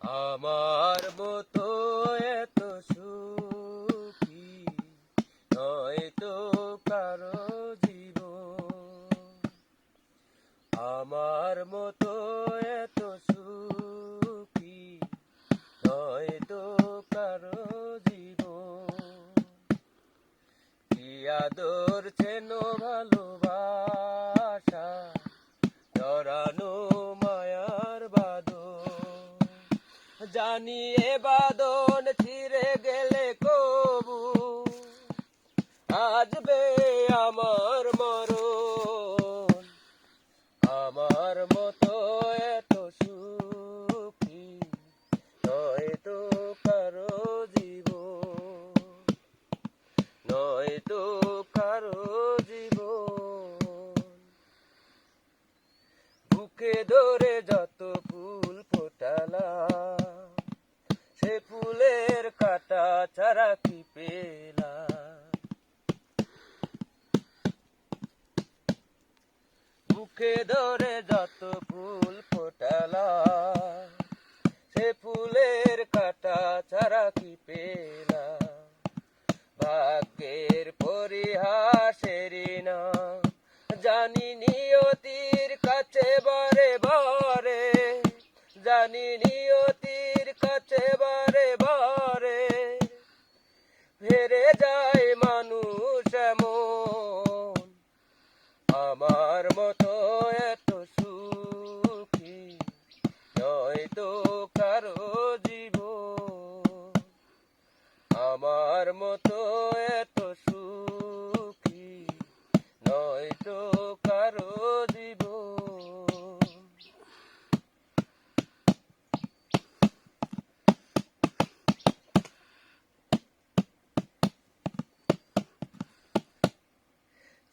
আমার মতো এত সুখী নয় তো কারও জীব আমার মতো এত সুখী নয় তো কারও জীব কি আদর চেন জানি এ বাদন ছিঁড়ে গেলে কবু। আসবে আমার মরণ। আমার মতো এত সুখী নয় তো কারও জীবন। নয় তো কারও জীবন। বুকে ধরে যত ফুল ফোটালা সে ফুলের কাটা চারা কি পেলা বুকে ধরে যত ফুল ফোটালা সে ফুলের কাটা চারা কি পেলা ভাগ্যের পরিহাসেরই না, জানি নিয়তির কাছে বারে বারে, জানি মতো এত সুখী কারও জীবন। আমার মতো এত সুখী নয় তো কারও জীবন।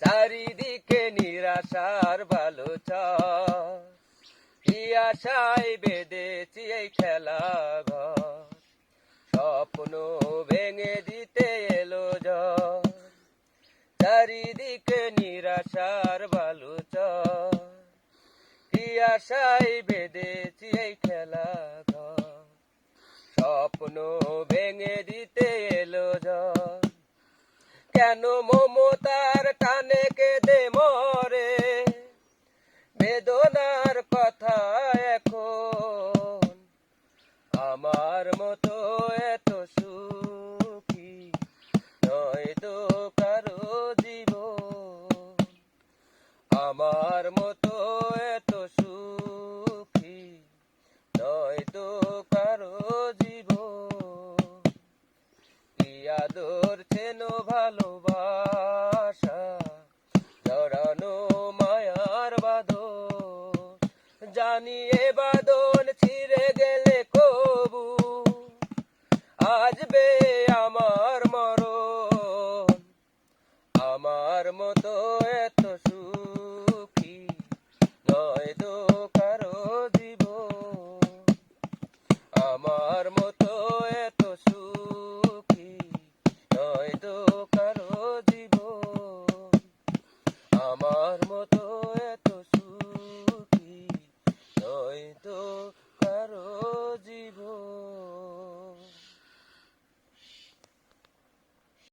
চারিদিকে নিরাশার ভালো কি আশায় বেঁধেছি এই খেলা ঘর। স্বপ্ন ভেঙে দিতে এলো ঝড় চারিদিকে নিরাশার ভালো কি আশায় বেঁধেছি এই খেলা স্বপ্ন ভেঙে দিতে এলো ঝড় কেন আমার মতো এত সুখী নয় তো কারও জীব আমার মতো এত সুখী নয় তো কারও জীবন। কি আদর চেন ভালোবাসা, জড়ানো মায়ার বাদন জানিয়ে বাদন ছিঁড়ে গেলে আসবে আমার মরণ। আমার মতো এত সুখী নয় তো কারও জীব আমার মতো এত সুখী নয় তো কারও জীব আমার মতো এত সুখী নয় তো কারও জীবন।